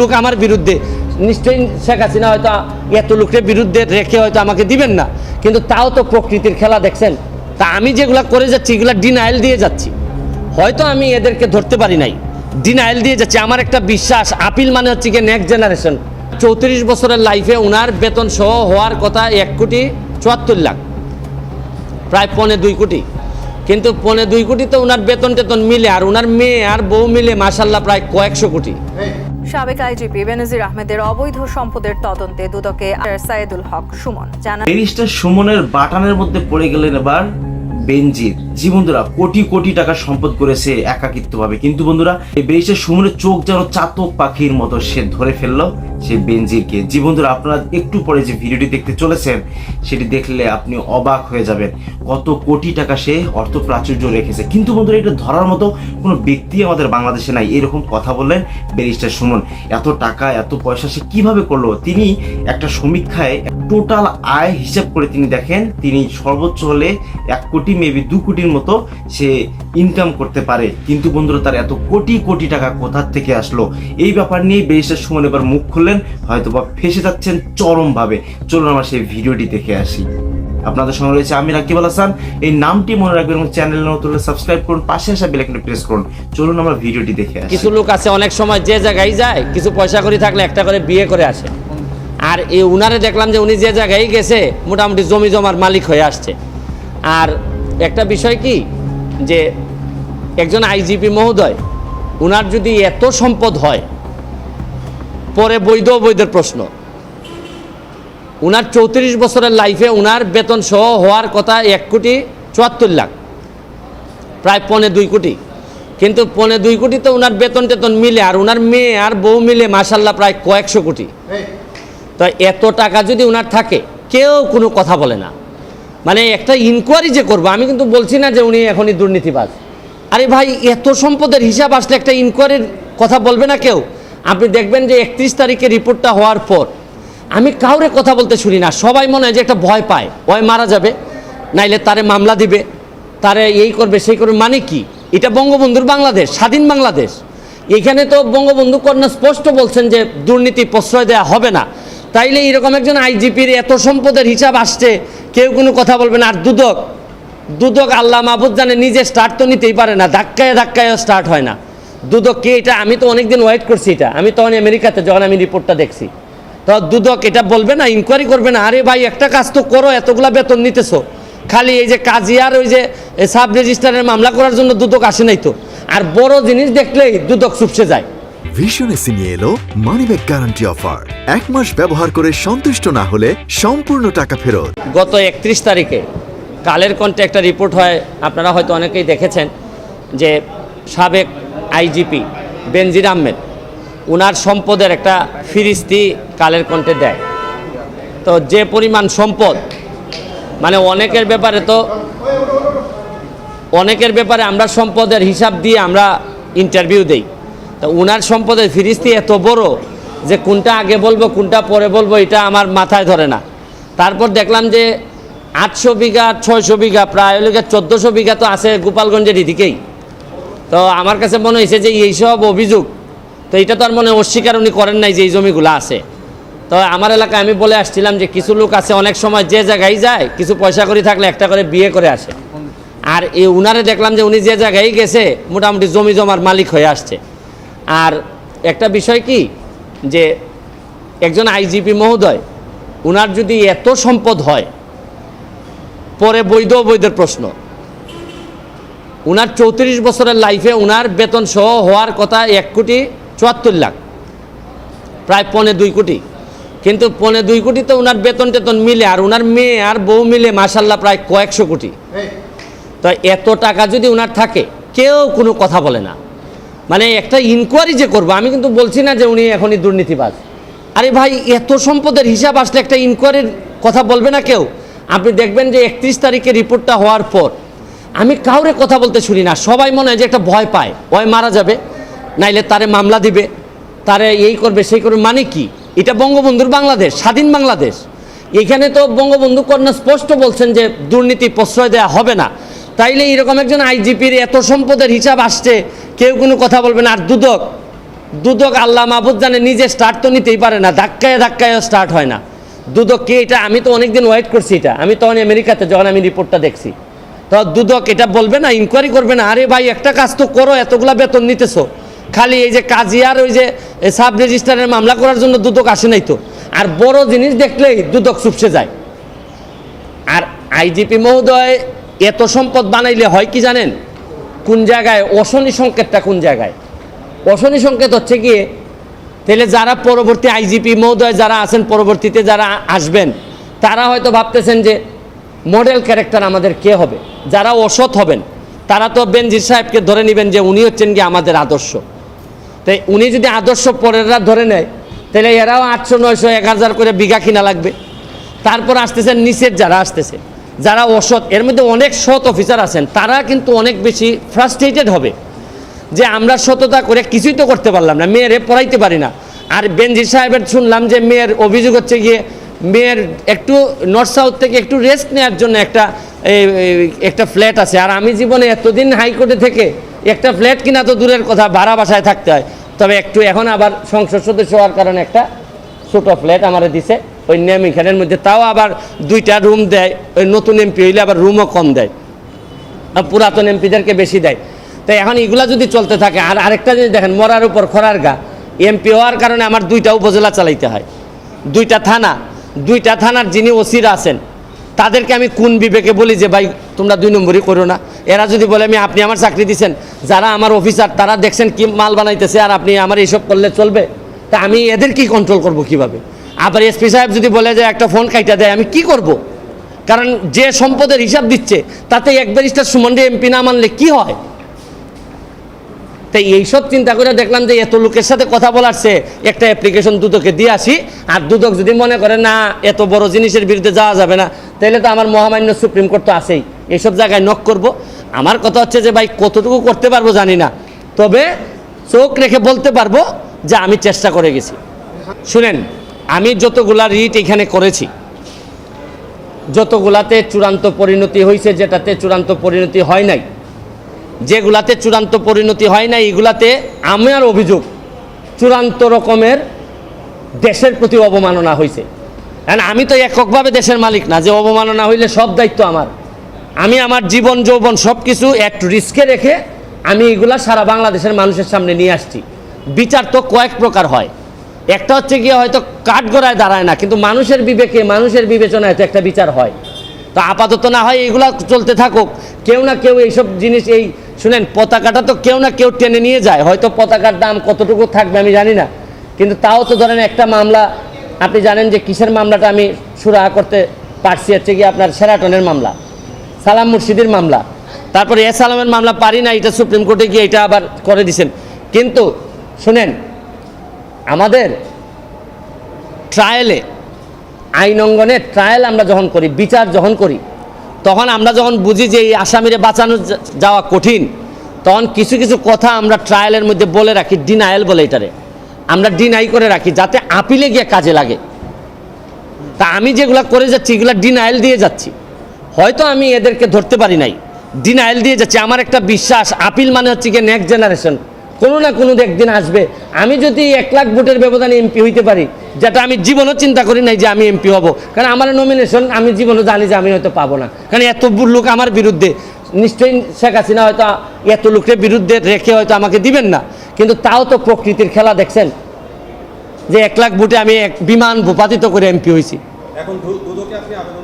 লোক আমার বিরুদ্ধে, নিশ্চয়ই শেখ হাসিনা হয়তো এত লোকের বিরুদ্ধে রেখে হয়তো আমাকে দিবেন না, কিন্তু তাও তো প্রকৃতির খেলা দেখছেন। তা আমি যেগুলা করে যাচ্ছি, এগুলা ডিনাইল দিয়ে যাচ্ছি। হয়তো আমি এদেরকে ধরতে পারি নাই। ডিনাইল দিয়ে যাচ্ছি। আমার একটা বিশ্বাস, আপিল মানে হচ্ছে কি নেক্সট জেনারেশন চৌত্রিশ বছরের লাইফে ওনার বেতন সহ হওয়ার কথা এক কোটি চুয়াত্তর লাখ। প্রায় পৌনে দুই কোটি। কিন্তু পৌনে দুই কোটি তো ওনার বেতন টেতন মিলে, আর ওনার মেয়ে আর বউ মিলে মাসাল্লাহ প্রায় কয়েকশো কোটি। সাবেক আইজিপি বেনজির আহমেদের অবৈধ সম্পদের তদন্তে দুদকে সাইদুল হক সুমন জানান ব্যারিস্টার সুমনের বাটানের মধ্যে পড়ে গেলেন এবার বেনজির। জি বন্ধুরা কোটি কোটি টাকা সম্পদ করেছে একাকিত্ব ভাবে কিন্তু বন্ধুরা, এই ব্যারিস্টার সুমনের চোখ যেন চাতক পাখির মতো সে ধরে ফেলল। সে বেনজিরকে। জি বন্ধুরা আপনারা একটু পরে যে ভিডিওটি দেখতে চলেছেন, সেটি দেখলে আপনি অবাক হয়ে যাবেন কত কোটি টাকা সে অর্থ প্রাচুর্য রেখেছে। কিন্তু বন্ধুরা, এটা ধরার মতো কোনো ব্যক্তি আমাদের বাংলাদেশে নাই। এরকম কথা বললেন ব্যারিস্টার সুমন। এত টাকা, এত পয়সা সে কীভাবে করল? তিনি একটা সমীক্ষায় টোটাল আয় হিসাব করে তিনি দেখেন, তিনি সর্বোচ্চ হলে এক কোটি, মেবি দু কোটির মতো সে ইনকাম করতে পারে। কিন্তু বন্ধুরা, তার এত কোটি কোটি টাকা কোথার থেকে আসলো? এই ব্যাপার নিয়ে ব্যারিস্টার সুমন এবার মুখ খুললেন হয়তো বা ফেসে যাচ্ছেন চরমভাবে। চলুন আমরা সেই ভিডিওটি দেখে আসি। আপনাদের সঙ্গে রয়েছে আমি রাকিবুল হাসান। এই নামটি মনে রাখবেন এবং চ্যানেল নতুন সাবস্ক্রাইব করুন, পাশে আসা বেলাইকনে প্রেস করুন। চলুন আমরা ভিডিওটি দেখে আসি। কিছু লোক আছে, অনেক সময় যে জায়গায় যায়, কিছু পয়সা করে থাকলে একটা করে বিয়ে করে আসে। আর এই উনারে দেখলাম যে উনি যে জায়গায় গেছে, মোটামুটি জমি জমার মালিক হয়ে আসছে। আর একটা বিষয় কি? যে একজন আইজিপি মহোদয় উনার যদি এত সম্পদ হয় পরে বৈধ অবৈধের প্রশ্ন। উনার চৌত্রিশ বছরের লাইফে উনার বেতন সহ হওয়ার কথা এক কোটি চুয়াত্তর লাখ প্রায় পনে দুই কোটি। কিন্তু পনে দুই কোটি তো ওনার বেতন টেতন মিলে আর ওনার মেয়ে আর বউ মিলে মাসাল্লাহ প্রায় কয়েকশো কোটি। তো এত টাকা যদি ওনার থাকে কেউ কোনো কথা বলে না। মানে একটা ইনকোয়ারি যে করব, আমি কিন্তু বলছি না যে উনি এখনই দুর্নীতিবাজ। আরে ভাই, এত সম্পদের হিসাব আসলে একটা ইনকোয়ারির কথা বলবে না কেউ? আপনি দেখবেন যে একত্রিশ তারিখে রিপোর্টটা হওয়ার পর, আমি কাউরে কথা বলতে শুনি না, সবাই মনে হয় যে একটা ভয় পায়। ভয় মারা যাবে, নাইলে তারে মামলা দিবে, তারে এই করবে, সেই করবে মানে কি? এটা বঙ্গবন্ধুর বাংলাদেশ, স্বাধীন বাংলাদেশ। এখানে তো বঙ্গবন্ধু কন্যা স্পষ্ট বলছেন যে দুর্নীতি প্রশ্রয় দেওয়া হবে না। তাইলে এরকম একজন আইজিপির এত সম্পদের হিসাব আসছে কেউ কোনো কথা বলবে না। আর দুদক দুদক আল্লাহ মাহবুদ জানে, নিজে স্টার্ট তো নিতেই পারে না, ধাক্কায় ধাক্কায় স্টার্ট হয় না। দুদক কে এটা? আমি তো অনেকদিন ওয়েট করছি এটা। আমি তখন আমেরিকাতে যখন আমি রিপোর্টটা দেখছি। তো দুদক এটা বলবে না ইনকোয়ারি করবে না, আরে ভাই, একটা কাজ তো করো, এতগুলা বেতন নিতেছো। খালি এই যে কাজিয়ার ওই যে সাব রেজিস্ট্রারের মামলা করার জন্য দুদক আসে নাই তো। আর বড় জিনিস দেখলেই দুদক চুপসে যায়। ভীষণ এসে নিয়ে এলো মানিব্যাগ গ্যারান্টি অফার এক মাস ব্যবহার করে সন্তুষ্ট না হলে সম্পূর্ণ টাকা ফেরত। গত একত্রিশ তারিখে কালের কণ্ঠে একটা রিপোর্ট হয়, আপনারা হয়তো অনেকেই দেখেছেন যে সাবেক আইজিপি বেনজির আহমেদ, উনার সম্পদের একটা ফিরিস্তি কালের কণ্ঠে দেয়। তো যে পরিমাণ সম্পদ মানে অনেকের ব্যাপারে তো, অনেকের ব্যাপারে আমরা সম্পদের হিসাব দিয়ে আমরা ইন্টারভিউ দেই। তো উনার সম্পদের ফিরিস্তি এত বড় যে কোনটা আগে বলব, কোনটা পরে বলব, এটা আমার মাথায় ধরে না। তারপর দেখলাম যে আটশো বিঘা, ছয়শো বিঘা, প্রায় হলে চোদ্দোশো বিঘা তো আছে গোপালগঞ্জের এদিকেই। তো আমার কাছে মনে হয়েছে যে এইসব অভিযোগ, তো এটা তো আর মনে অস্বীকার উনি করেন নাই যে এই জমিগুলো আছে। তো আমার এলাকায় আমি বলে আসছিলাম যে কিছু লোক আছে, অনেক সময় যে জায়গায় যায়, কিছু পয়সা করে থাকলে একটা করে বিয়ে করে আসে। আর এই উনারে দেখলাম যে উনি যে জায়গায় গেছে, মোটামুটি জমি জমার মালিক হয়ে আসছে। আর একটা বিষয় কি যে একজন আইজিপি মহোদয় উনার যদি এত সম্পদ হয় পরে বৈধ অবৈধের প্রশ্ন। উনার চৌত্রিশ বছরের লাইফে উনার বেতন সহ হওয়ার কথা এক কোটি চুয়াত্তর লাখ প্রায় পৌনে দুই কোটি। কিন্তু পনে দুই কোটি তো উনার বেতন টেতন মিলে আর উনার মেয়ে আর বউ মিলে মাসাল্লাহ প্রায় কয়েকশো কোটি। তো এত টাকা যদি উনার থাকে কেউ কোনো কথা বলে না। মানে একটা ইনকোয়ারি যে করব, আমি কিন্তু বলছি না যে উনি এখনই দুর্নীতিবাজ। আরে ভাই, এত সম্পদের হিসাব আসলে একটা ইনকোয়ারির কথা বলবে না কেউ? আপনি দেখবেন যে একত্রিশ তারিখে রিপোর্টটা হওয়ার পর, আমি কাউরে কথা বলতে শুনি না, সবাই মনে হয় যে একটা ভয় পায়। ভয় মারা যাবে, নাইলে তারে মামলা দিবে, তারে এই করবে, সেই করবে মানে কি? এটা বঙ্গবন্ধুর বাংলাদেশ, স্বাধীন বাংলাদেশ। এখানে তো বঙ্গবন্ধু কন্যা স্পষ্ট বলছেন যে দুর্নীতি প্রশ্রয় দেওয়া হবে না। তাইলে এরকম একজন আইজিপির এত সম্পদের হিসাব আসছে, কেউ কোনো কথা বলবে না। আর দুদক দুদক আল্লাহ মাহবুদ জানে নিজে স্টার্ট তো নিতেই পারে না, ধাক্কায় ধাক্কায় স্টার্ট হয় না। দুদক কে এটা? আমি তো অনেকদিন ওয়েট করছি এটা। আমি তখন আমেরিকাতে যখন আমি রিপোর্টটা দেখছি। তো দুদক এটা বলবে না ইনকোয়ারি করবে না, আরে ভাই, একটা কাজ তো করো, এতগুলা বেতন নিতেছো। খালি এই যে কাজিয়ার ওই যে সাব রেজিস্টারের মামলা করার জন্য দুদক আসে নাই তো। আর বড় জিনিস দেখলেই দুদক চুপসে যায়। আর আইজিপি মহোদয় এত সম্পদ বানাইলে হয় কি জানেন? কোন জায়গায়? অশনি সংকেতটা কোন জায়গায়? অশনি সংকেত হচ্ছে গিয়ে, তাহলে যারা পরবর্তী আইজিপি মহোদয় যারা আছেন, পরবর্তীতে যারা আসবেন, তারা হয়তো ভাবতেছেন যে মডেল ক্যারেক্টার আমাদের কে হবে? যারা অসৎ হবেন, তারা তো বেনজির সাহেবকে ধরে নেবেন যে উনি হচ্ছেন গিয়ে আমাদের আদর্শ। তাই উনি যদি আদর্শ পরেররা ধরে নেয়, তাহলে এরাও আটশো, নয়শো, এক হাজার করে বিঘা কিনা লাগবে। তারপর আসতেছেন নিচের যারা আসতেছে। যারা অসৎ, এর মধ্যে অনেক সৎ অফিসার আছেন, তারা কিন্তু অনেক বেশি ফ্রাস্ট্রেটেড হবে। যে আমরা সততা করে কিছুই তো করতে পারলাম না, মেয়েরে পড়াইতে পারি না। আর বেনজির সাহেবের শুনলাম যে মেয়ের অভিযোগ হচ্ছে গিয়ে, মেয়ের একটু নর্থ সাউথ থেকে একটু রেস্ট নেওয়ার জন্য একটা একটা ফ্ল্যাট আছে। আর আমি জীবনে এতদিন হাইকোর্টে থেকে একটা ফ্ল্যাট কিনা তো দূরের কথা, ভাড়া বাসায় থাকতে হয়। তবে একটু এখন আবার সংসদ সদস্য হওয়ার কারণে একটা ছোটো ফ্ল্যাট আমারে দিছে। ওই নেমিখানের মধ্যে, তাও আবার দুইটা রুম দেয়, ওই নতুন এমপি হইলে আবার রুমও কম দেয়। আর পুরাতন এমপিদেরকে বেশি দেয়। তাই এখন এগুলা যদি চলতে থাকে, আর আরেকটা জিনিস দেখেন, মরার উপর খরার গা। এমপি হওয়ার কারণে আমার দুইটা উপজেলা চালাইতে হয়। দুইটা থানা, দুইটা থানার যিনি ওসিরা আছেন, তাদেরকে আমি কোন বিবেকে বলি যে, ভাই, তোমরা দুই নম্বরই করো না? এরা যদি বলে, আমি, আপনি আমার চাকরি দিচ্ছেন যারা আমার অফিসার তারা দেখছেন কি মাল বানাইতেছে, আর আপনি আমার এইসব করলে চলবে? তা আমি এদের কি কন্ট্রোল করব কীভাবে? আবার এসপি সাহেব যদি বলে যে একটা ফোন কাইটা দেয়, আমি কি করব। কারণ যে সম্পদের হিসাব দিচ্ছে তাতে এক ব্যারিস্টার সুমন্ডে এমপি না মানলে কি হয়? তাই এইসব চিন্তা করে দেখলাম যে এত লোকের সাথে কথা বলার চেয়ে একটা অ্যাপ্লিকেশন দুদকে দিয়ে আসি, আর দুদক যদি মনে করে, না, এত বড় জিনিসের বিরুদ্ধে যাওয়া যাবে না তাহলে তো আমার মহামান্য সুপ্রিম কোর্ট তো আছেই। এইসব জায়গায় নক করব। আমার কথা হচ্ছে যে, ভাই, কতটুকু করতে পারব জানি না। তবে চোখ রেখে বলতে পারব যে, আমি চেষ্টা করে গেছি। শুনেন আমি যতগুলা রিট এখানে করেছি, যতগুলাতে চূড়ান্ত পরিণতি হয়েছে যেটাতে চূড়ান্ত পরিণতি হয় নাই, যেগুলাতে চূড়ান্ত পরিণতি হয় নাই, এগুলাতে আমার অভিযোগ, চূড়ান্ত রকমের দেশের প্রতি অবমাননা হয়েছে কারণ আমি তো এককভাবে দেশের মালিক না, যে অবমাননা হইলে সব দায়িত্ব আমার। আমি আমার জীবন, যৌবন সব কিছু এক রিস্কে রেখে আমি এগুলা সারা বাংলাদেশের মানুষের সামনে নিয়ে আসছি। বিচার তো কয়েক প্রকার হয়। একটা হচ্ছে গিয়ে হয়তো কাঠগড়ায় দাঁড়ায় না, কিন্তু মানুষের বিবেকে, মানুষের বিবেচনায় তো একটা বিচার হয়। তো আপাতত না হয় এগুলা চলতে থাকুক, কেউ না কেউ এইসব জিনিস, এই শুনেন, পতাকাটা তো কেউ না কেউ টেনে নিয়ে যায়। হয়তো পতাকার দাম কতটুকু থাকবে আমি জানি না, কিন্তু তাও তো ধরেন একটা মামলা, আপনি জানেন যে কিসের মামলাটা আমি সুরাহা করতে পারছি হচ্ছে গিয়ে আপনার সেরাটনের মামলা, সালাম মুর্শিদের মামলা। তারপরে এ সালামের মামলা পারি না, এটা সুপ্রিম কোর্টে গিয়ে এটা আবার করে দিছেন। কিন্তু শুনেন আমাদের ট্রায়ালে আইন অঙ্গনে ট্রায়াল আমরা যখন করি, বিচার যখন করি, তখন আমরা যখন বুঝি যে এই আসামিরে বাঁচানো যাওয়া কঠিন, তখন কিছু কিছু কথা আমরা ট্রায়ালের মধ্যে বলে রাখি ডিনায়াল বলে এটারে। আমরা ডিনাই করে রাখি, যাতে আপিলে গিয়ে কাজে লাগে। তা আমি যেগুলো করে যাচ্ছি, এগুলো ডিনায়াল দিয়ে যাচ্ছি। হয়তো আমি এদেরকে ধরতে পারি নাই। ডিনায়াল দিয়ে যাচ্ছি। আমার একটা বিশ্বাস, আপিল মানে হচ্ছে গিয়ে নেক্সট জেনারেশন কোনো না কোনো একদিন আসবে। আমি যদি এক লাখ ভোটের ব্যবধানে এমপি হইতে পারি, যেটা আমি জীবনও চিন্তা করি নাই যে আমি এমপি হব। কারণ আমার নমিনেশন আমি জীবনও জানি যে আমি হয়তো পাবো না। কারণ এত লোক আমার বিরুদ্ধে, নিশ্চয়ই শেখ হাসিনা হয়তো এত লোকের বিরুদ্ধে রেখে হয়তো আমাকে দিবেন না। কিন্তু তাও তো প্রকৃতির খেলা দেখছেন যে এক লাখ ভোটে আমি এক বিমান ভূপাতিত করে এমপি হয়েছি এখন আপনি আবেদন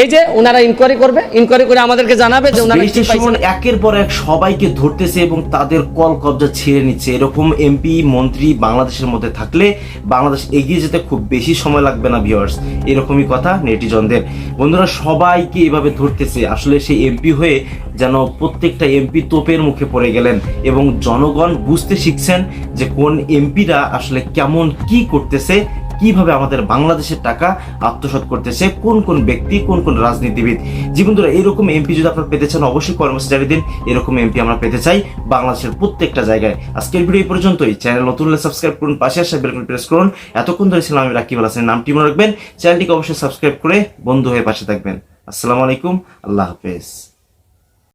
এই যে ওনারা ইনকোয়ারি করবে ইনকোয়ারি করে আমাদেরকে জানাবে যে ওনারা কি পাইছেন। একের পর এক সবাইকে ধরতেছে এবং তাদের কল কবজা ছিঁড়ে নিচ্ছে। এরকম এমপি মন্ত্রী বাংলাদেশের মধ্যে থাকলে বাংলাদেশ এগিয়ে যেতে খুব বেশি সময় লাগবে না ভিউয়ার্স এরকমই কথা নেটিজনদের। বন্ধুরা সবাইকে এভাবে ধরতেছে। আসলে সেই এমপি হয়ে যেন প্রত্যেকটা এমপি তোপের মুখে পড়ে গেলেন এবং জনগণ বুঝতে শিখছেন যে কোন এমপিরা আসলে কেমন কি করতেছে কীভাবে আমাদের বাংলাদেশের টাকা আত্মসাৎ করতেছে কোন কোন ব্যক্তি, কোন কোন রাজনীতিবিদ? জীবনধরা এরকম এমপি যদি আপনারা পেতে চান, অবশ্যই কর্মসূচি জানিয়ে দিন। এরকম এমপি আমরা পেতে চাই বাংলাদেশের প্রত্যেকটা জায়গায়। আজকের ভিডিও এই পর্যন্তই। চ্যানেল নতুন হলে সাবস্ক্রাইব করুন, পাশে আসা বেলকন প্রেস করুন। এতক্ষণ ধরে ছিলাম আমি রাকিব আল নামটি মনে রাখবেন। চ্যানেলটিকে অবশ্যই সাবস্ক্রাইব করে বন্ধু হয়ে পাশে থাকবেন। আসসালামু আলাইকুম, আল্লাহ হাফেজ।